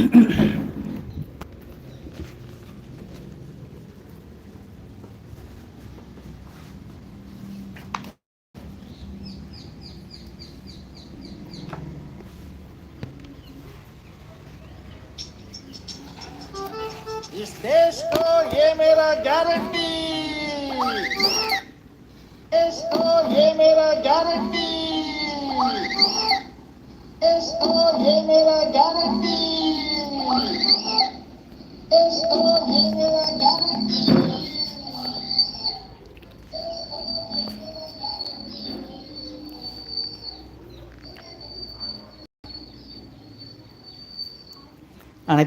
इस देश को ये मेरा गारंटी। देश को ये मेरा गारंटी। देश ये मेरा गारंटी। அனைத்து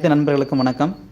நண்பர்களுக்கும் வணக்கம்.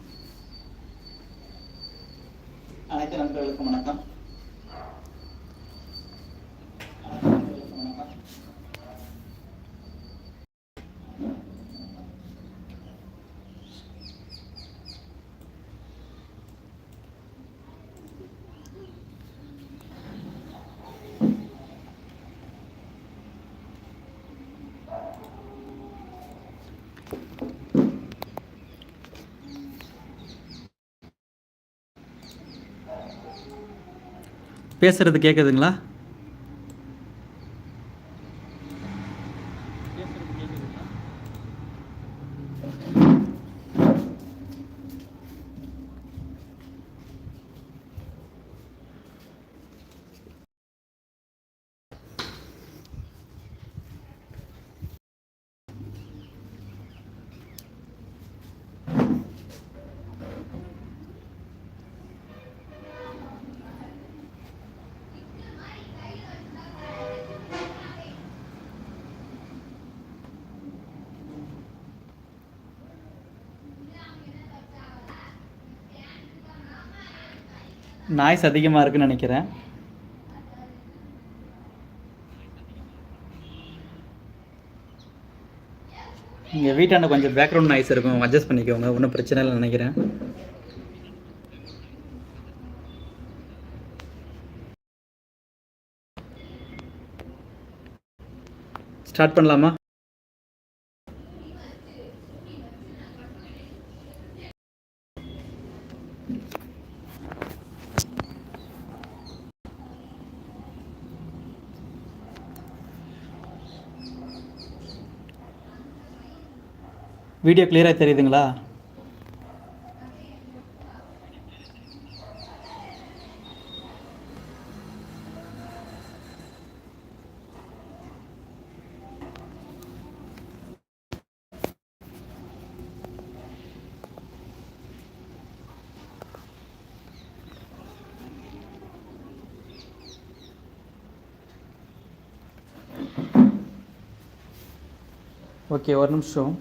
பேசுறது கேட்குதுங்களா நாய்ஸ் அதிகமாக இருக்குன்னு நினைக்கிறேன். இங்கே வீட்டாண்ட கொஞ்சம் பேக்ரவுண்ட் நாய்ஸ் இருக்கும். அட்ஜஸ்ட் பண்ணிக்கோங்க. ஒன்றும் பிரச்சனை இல்லை நினைக்கிறேன். ஸ்டார்ட் பண்ணலாமா? வீடியோ கிளியராக தெரியுதுங்களா? ஓகே ஒரு நிமிஷம்.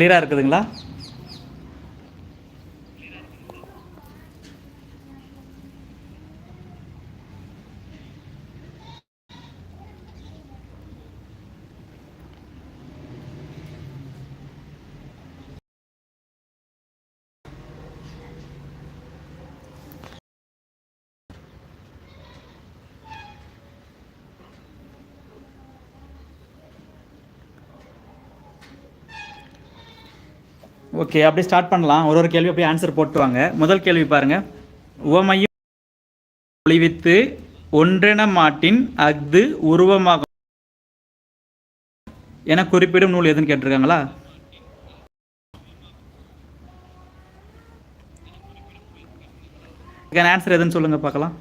கிளியராக இருக்குதுங்களா? ஓகே அப்படியே ஸ்டார்ட் பண்ணலாம். ஒரு ஒரு கேள்வி அப்படியே ஆன்சர் போட்டுவாங்க முதல் கேள்வி பாருங்க. உவமையும் ஒளிவித்து ஒன்றென மாட்டின் அஃது உருவமாகும் என குறிப்பிடும் நூல் எதுன்னு கேட்டிருக்காங்களா? ஆன்சர் எதுன்னு சொல்லுங்க பார்க்கலாம்.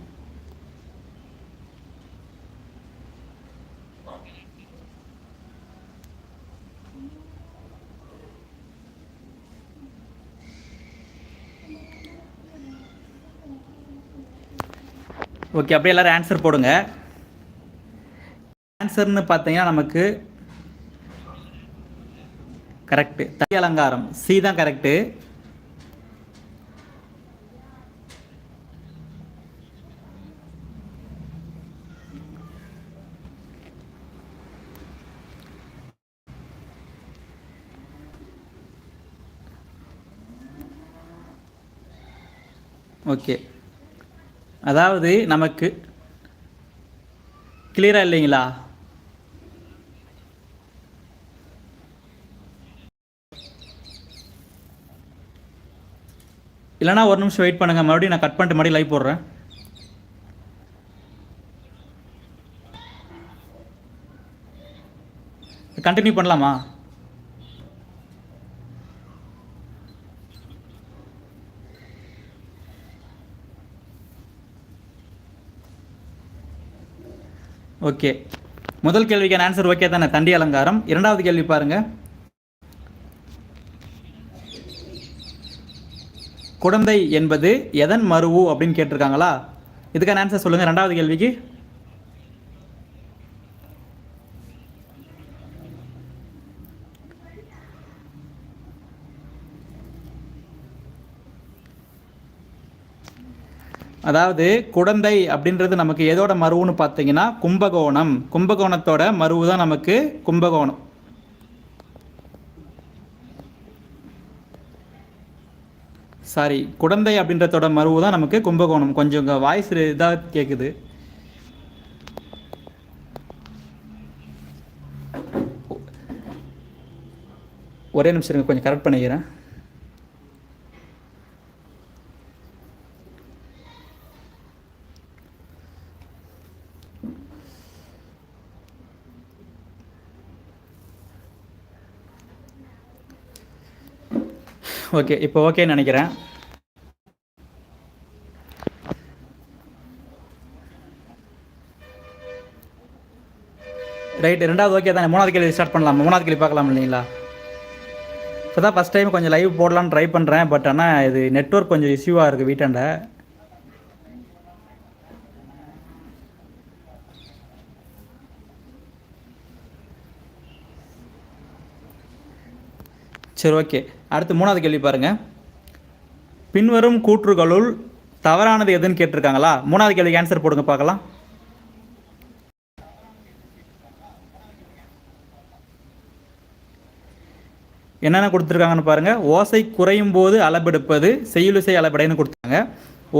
ஓகே அப்படியே எல்லோரும் ஆன்சர் போடுங்க. ஆன்சர்னு பார்த்தீங்கன்னா நமக்கு கரெக்டு தை அலங்காரம். சி தான் கரெக்டு ஓகே. அதாவது நமக்கு கிளியராக இல்லைங்களா? இல்லைனா ஒரு நிமிஷம் வெயிட் பண்ணுங்கள் மறுபடியும் நான் கட் பண்ணிட்டு மறுபடியும் லைவ் போடுறேன். கண்டினியூ பண்ணலாமா? ஓகே. முதல் கேள்விக்கான ஆன்சர் ஓகே தானே? தண்டி அலங்காரம். இரண்டாவது கேள்வி பாருங்க. குடந்தை என்பது எதன் மருவு அப்படின்னு கேட்டிருக்காங்களா? இதுக்கான ஆன்சர் சொல்லுங்கள் ரெண்டாவது கேள்விக்கு. அதாவது குடந்தை அப்படின்றது நமக்கு எதோட மருவுன்னு பார்த்தீங்கன்னா கும்பகோணம். கும்பகோணத்தோட மருவு தான் நமக்கு கும்பகோணம். சாரி குடந்தை அப்படின்றதோட மருவு தான் நமக்கு கும்பகோணம். கொஞ்சம் வாய்ஸ் இதாக கேட்குது ஒரே நிமிஷம் கொஞ்சம் கரெக்ட் பண்ணிக்கிறேன். ஓகே இப்போ ஓகேன்னு நினைக்கிறேன். ரைட் ரெண்டாவது ஓகே தானே. மூணாவது கேள்வி ஸ்டார்ட் பண்ணலாம்? மூணாவது கேள்வி பார்க்கலாம் இல்லைங்களா? இப்போ தான் ஃபஸ்ட் டைம் கொஞ்சம் லைவ் போடலான்னு ட்ரை பண்ணுறேன் பட் ஆனால் இது நெட்ஒர்க் கொஞ்சம் இஷ்யூவாக இருக்குது வீட்டாண்ட. சரி ஓகே. அடுத்து மூணாவது கேள்வி பாருங்கள் பின்வரும் கூற்றுகளுள் தவறானது எதுன்னு கேட்டிருக்காங்களா? மூணாவது கேள்விக்கு ஆன்சர் போடுங்க பார்க்கலாம். என்னென்ன கொடுத்துருக்காங்கன்னு பாருங்கள் ஓசை குறையும் போது அளபெடுப்பது செய்யுளிசை அளபடைன்னு கொடுத்தாங்க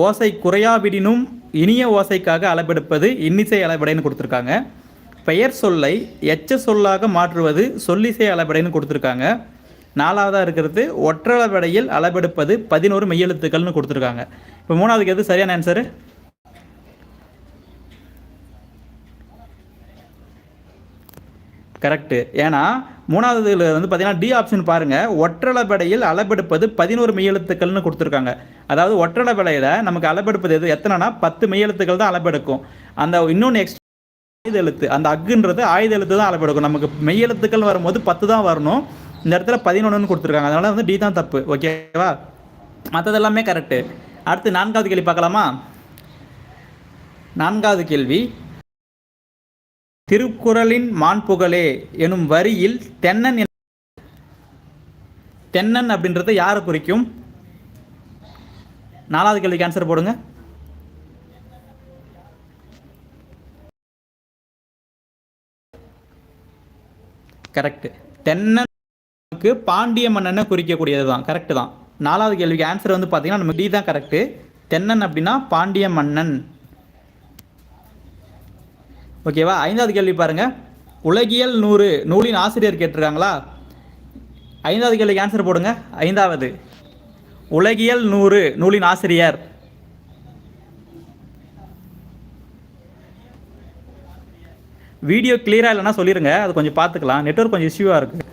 ஓசை குறையாவிடினும் இனிய ஓசைக்காக அளபெடுப்பது இன்னிசை அளபடைன்னு கொடுத்துருக்காங்க. பெயர் சொல்லை எச்ச சொல்லாக மாற்றுவது சொல்லிசை அளபடைன்னு கொடுத்துருக்காங்க. நாலாவதாக இருக்கிறது ஒற்றளவடையில் அளபெடுப்பது பதினோரு மெய்யெழுத்துக்கள்னு கொடுத்துருக்காங்க. இப்போ மூணாவதுக்கு எது சரியான ஆன்சரு கரெக்டு ஏன்னா மூணாவதுல வந்து பார்த்தீங்கன்னா டி ஆப்ஷன் பாருங்கள் ஒற்றளபடையில் அளபெடுப்பது பதினோரு மெய்யெழுத்துக்கள்னு கொடுத்துருக்காங்க. அதாவது ஒற்றளபடையில் நமக்கு அளபெடுப்பது எது? எத்தனைனா பத்து மெய்யெழுத்துக்கள் தான் அளபெடுக்கும் அந்த இன்னொன்று எக்ஸ்ட்ரா ஆயுத எழுத்து அந்த அக்குன்றது ஆயுத எழுத்து தான் அளபெடுக்கும் நமக்கு மெய்யெழுத்துக்கள் வரும்போது பத்து தான் வரணும். இந்த இடத்துல பதினொன்றுன்னு கொடுத்துருக்காங்க. அதனால வந்து டி தான் தப்பு. ஓகேவா மற்றது எல்லாமே கரெக்டு அடுத்து நான்காவது கேள்வி பார்க்கலாமா? நான்காவது கேள்வி. திருக்குறளின் மாண்புகளே எனும் வரியில் தென்னன் தென்னன் அப்படின்றது யாரை குறிக்கும்? நாலாவது கேள்விக்கு ஆன்சர் போடுங்க. கரெக்ட் நமக்கு பாண்டிய மன்னனை குறிக்கக்கூடியது தான் கரெக்டு தான். நாலாவது கேள்விக்கு ஆன்சர் வந்து பார்த்தீங்கன்னா நம்ம டி தான் கரெக்டு தென்னன் அப்படின்னா பாண்டிய மன்னன். ஓகேவா ஐந்தாவது கேள்வி பாருங்க. உலகியல் நூறு நூலின் ஆசிரியர் கேட்டிருக்காங்களா? ஐந்தாவது கேள்விக்கு ஆன்சர் போடுங்க. ஐந்தாவது. உலகியல் நூறு நூலின் ஆசிரியர். வீடியோ கிளியராக இல்லைன்னா சொல்லிடுங்க அது கொஞ்சம் பார்த்துக்கலாம். நெட்ஒர்க் கொஞ்சம் இஷ்யூவாக இருக்குது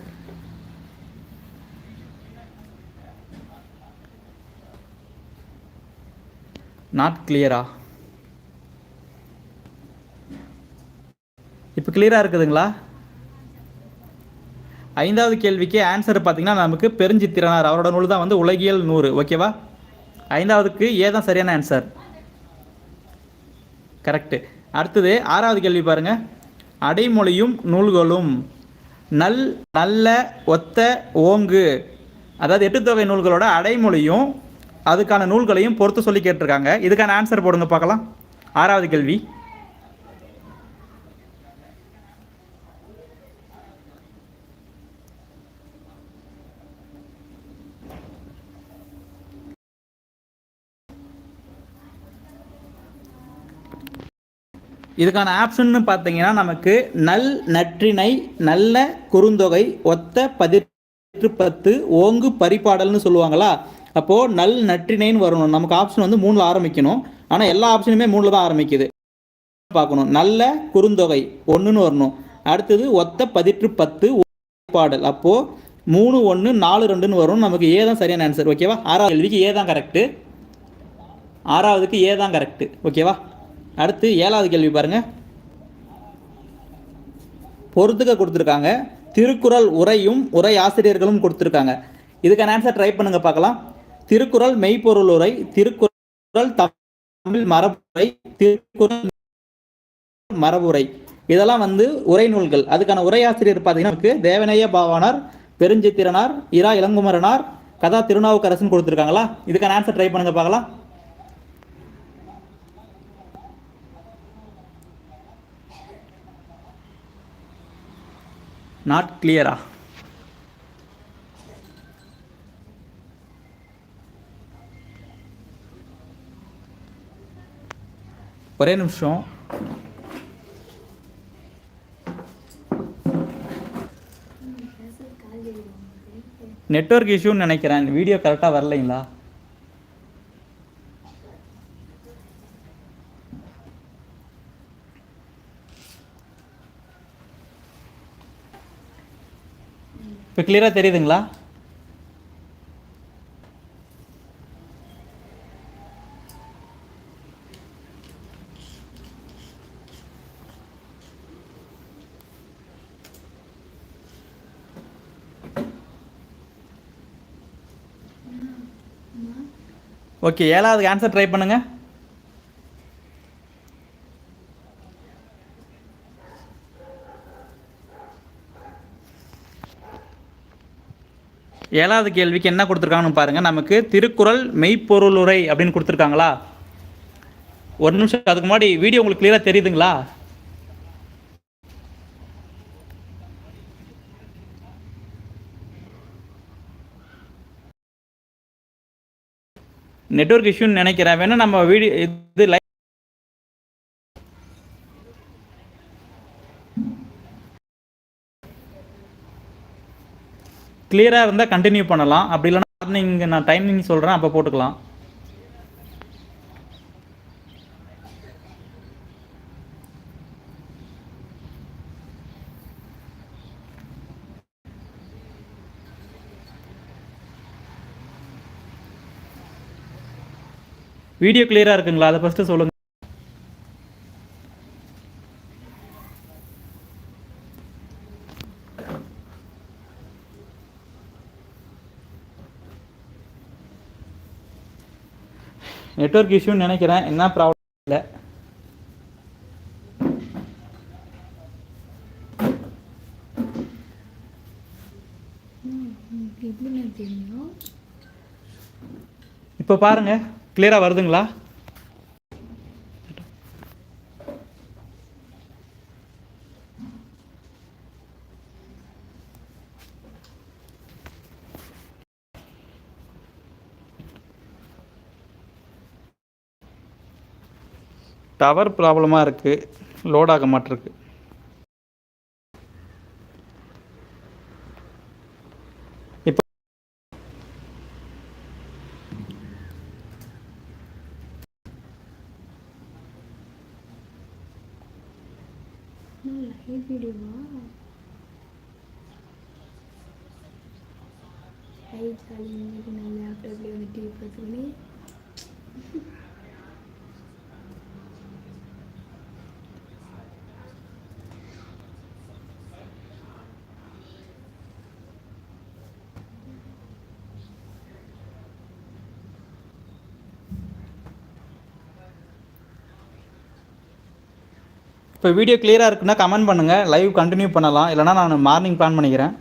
நாட் கிளியரா இப்போ கிளியராக இருக்குதுங்களா? ஐந்தாவது கேள்விக்கு ஆன்சர் பார்த்தீங்கன்னா நமக்கு பெருஞ்சித்திரனார் அவரோட நூல் தான் வந்து உலகியல் நூறு ஓகேவா ஐந்தாவதுக்கு ஏ தான் சரியான ஆன்சர் கரெக்டு அடுத்தது ஆறாவது கேள்வி பாருங்க. அடைமொழியும் நூல்களும் நல் நல்ல ஒத்த ஓங்கு. அதாவது எட்டு தொகை நூல்களோட அடைமொழியும் அதுக்கான நூல்களையும் பொறுத்து சொல்லி கேட்டிருக்காங்க. இதுக்கான ஆன்சர் போடுங்க பார்க்கலாம். ஆறாவது கேள்வி. இதுக்கான ஆப்ஷன்னு பார்த்தீங்கன்னா நமக்கு நல் நற்றினை நல்ல குறுந்தொகை ஒத்த பதிர் பத்து ஓங்கு பரிபாடல்னு சொல்லுவாங்களா? அப்போது நல் நற்றிணைன்னு வரணும். நமக்கு ஆப்ஷன் வந்து மூணில் ஆரம்பிக்கணும். ஆனால் எல்லா ஆப்ஷனுமே மூணில் தான் ஆரம்பிக்குது. பார்க்கணும். நல்ல குறுந்தொகை ஒன்றுன்னு வரணும். அடுத்தது ஒத்த பதிற்று பத்து பாடல். அப்போது மூணு ஒன்று நாலு ரெண்டுன்னு வரும் நமக்கு ஏ தான் சரியான ஆன்சர் ஓகேவா ஆறாவது கேள்விக்கு ஏ தான் கரெக்டு ஆறாவதுக்கு ஏ தான் கரெக்டு ஓகேவா அடுத்து ஏழாவது கேள்வி பாருங்கள் பொறுத்துக்க கொடுத்துருக்காங்க. திருக்குறள் உரையும் உரை ஆசிரியர்களும் கொடுத்துருக்காங்க. இதுக்கான ஆன்சர் ட்ரை பண்ணுங்க பார்க்கலாம். திருக்குறள் மெய்ப்பொருள் உரை திருக்குறள் தமிழ் மரபுரை திருக்குறள் மரபுரை. இதெல்லாம் வந்து உரை நூல்கள். அதுக்கான உரையாசிரியர் பார்த்தீங்கன்னா நமக்கு தேவநேய பாவானார் பெருஞ்சித்திரனார் இரா இளங்குமரனார் கதா திருநாவுக்கரசன் கொடுத்துருக்காங்களா? இதுக்கான ஆன்சர் ட்ரை பண்ணுங்க பார்க்கலாம். நாட் கிளியரா ஒரே நிமிஷம். நெட்வொர்க் இஷ்யூன்னு நினைக்கிறேன். வீடியோ கரெக்டாக வரலைங்களா? இப்போ கிளியராக தெரியுதுங்களா? ஓகே ஏழாவது ஆன்சர் ட்ரை பண்ணுங்க. ஏழாவது கேள்விக்கு என்ன கொடுத்துருக்காங்கன்னு பாருங்க. நமக்கு திருக்குறள் மெய்ப்பொருளுரை அப்படின்னு கொடுத்துருக்காங்களா? ஒரு நிமிஷம் அதுக்கு முன்னாடி வீடியோ உங்களுக்கு கிளியராக தெரியுதுங்களா? நெட்வொர்க் இஷ்யூன்னு நினைக்கிறேன். வேணா நம்ம வீடியோ இது லைவ் கிளியராக இருந்தால் கண்டினியூ பண்ணலாம். அப்படி இல்லைனா மார்னிங் நான் டைமிங் சொல்கிறேன் அப்போ போட்டுக்கலாம். வீடியோ கிளியராக இருக்குங்களா? அதை ஃபஸ்ட்டு சொல்லுங்கள் நெட்வொர்க் இஷ்யூன்னு நினைக்கிறேன். என்ன ப்ராப்ளம் இல்லை. இப்போ பாருங்க. கிளியராக வருதுங்களா? டவர் ப்ராப்ளமாக இருக்குது லோட் ஆக மாட்டிருக்கு. இப்போ லைவ் வீடியோவா லைவ் இன்னைக்கு நான் லேப்டாப்லேயே வந்து டிவி பார்த்துக்கினே இப்போ வீடியோ கிளியராக இருக்குன்னா கமெண்ட் பண்ணுங்கள் லைவ் கண்டினியூ பண்ணலாம். இல்லைனா நான் மார்னிங் பிளான் பண்ணிக்கிறேன்.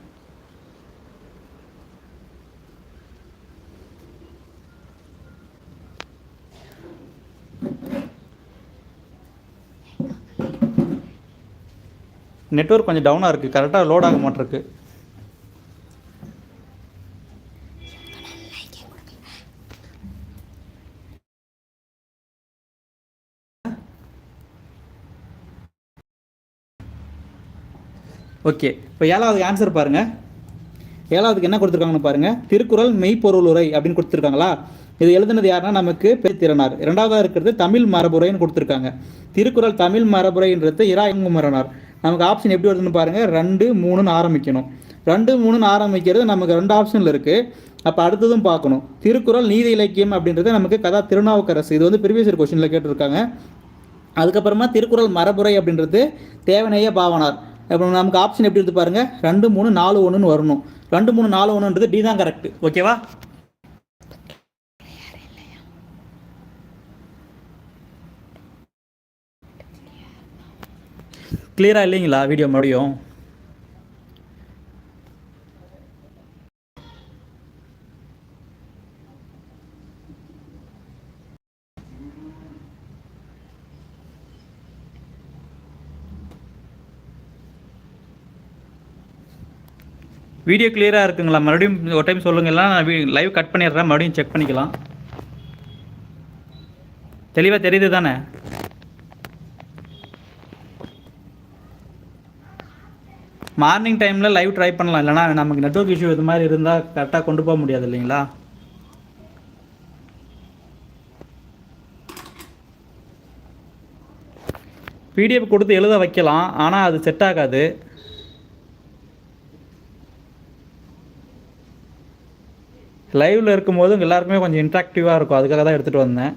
நெட்வொர்க் கொஞ்சம் டவுனாக இருக்குது கரெக்டாக லோட் ஆக மாட்டிருக்கு. ஓகே இப்போ ஏழாவது ஆன்சர் பாருங்க. ஏழாவதுக்கு என்ன கொடுத்துருக்காங்கன்னு பாருங்க. திருக்குறள் மெய்ப்பொருள் உரை அப்படின்னு கொடுத்துருக்காங்களா? இது எழுதுனது யாருன்னா நமக்கு பெருத்திறனார் இரண்டாவதாக இருக்கிறது தமிழ் மரபுரைன்னு கொடுத்துருக்காங்க. திருக்குறள் தமிழ் மரபுரைன்றது இராயங்குமரனார் நமக்கு ஆப்ஷன் எப்படி வருதுன்னு பாருங்க. ரெண்டு மூணுன்னு ஆரம்பிக்கணும். ரெண்டு மூணுன்னு ஆரம்பிக்கிறது நமக்கு ரெண்டு ஆப்ஷனில் இருக்குது அப்போ அடுத்ததும் பார்க்கணும். திருக்குறள் நீதி இலக்கியம் அப்படின்றது நமக்கு கதா திருநாவுக்கரசு. இது வந்து ப்ரீவியஸ் கொஸ்டினில் கேட்டிருக்காங்க. அதுக்கப்புறமா திருக்குறள் மரபுரை அப்படின்றது தேவனைய பாவனார். இப்போ நமக்கு ஆப்ஷன் எப்படி இருந்து பாருங்க. ரெண்டு மூணு நாலு ஒன்றுன்னு வரணும். ரெண்டு மூணு நாலு ஒன்றுன்றது டி தான் கரெக்ட் ஓகேவா கிளியரா இல்லைங்களா வீடியோ மறுபடியும்? வீடியோ கிளியராக இருக்குங்களா? மறுபடியும் ஒரு டைம் சொல்லுங்களா நான் லைவ் கட் பண்ணிடுறேன். மறுபடியும் செக் பண்ணிக்கலாம். தெளிவாக தெரியுது தானே? மார்னிங் டைமில் லைவ் ட்ரை பண்ணலாம். இல்லைனா நமக்கு நெட்வொர்க் இஷ்யூ இது மாதிரி இருந்தால் கரெக்டாக கொண்டு போக முடியாது இல்லைங்களா? பிடிஎஃப் கொடுத்து எழுத வைக்கலாம். ஆனால் அது செட் ஆகாது. லைவில் இருக்கும்போது உங்க எல்லாருக்குமே கொஞ்சம் இன்ட்ராக்டிவாக இருக்கும். அதுக்காக தான் எடுத்துகிட்டு வந்தேன்.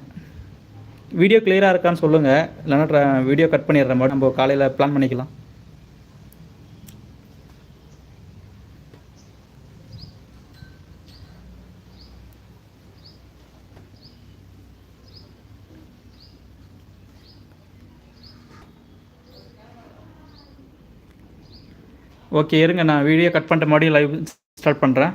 வீடியோ கிளியராக இருக்கான்னு சொல்லுங்கள் இல்லைன்னா வீடியோ கட் பண்ணிடுறேன் மறுபடியும் நம்ம காலையில் பிளான் பண்ணிக்கலாம். ஓகே இருங்க. நான் வீடியோ கட் பண்ணிட்டு மறுபடியும் லைவ் ஸ்டார்ட் பண்ணுறேன்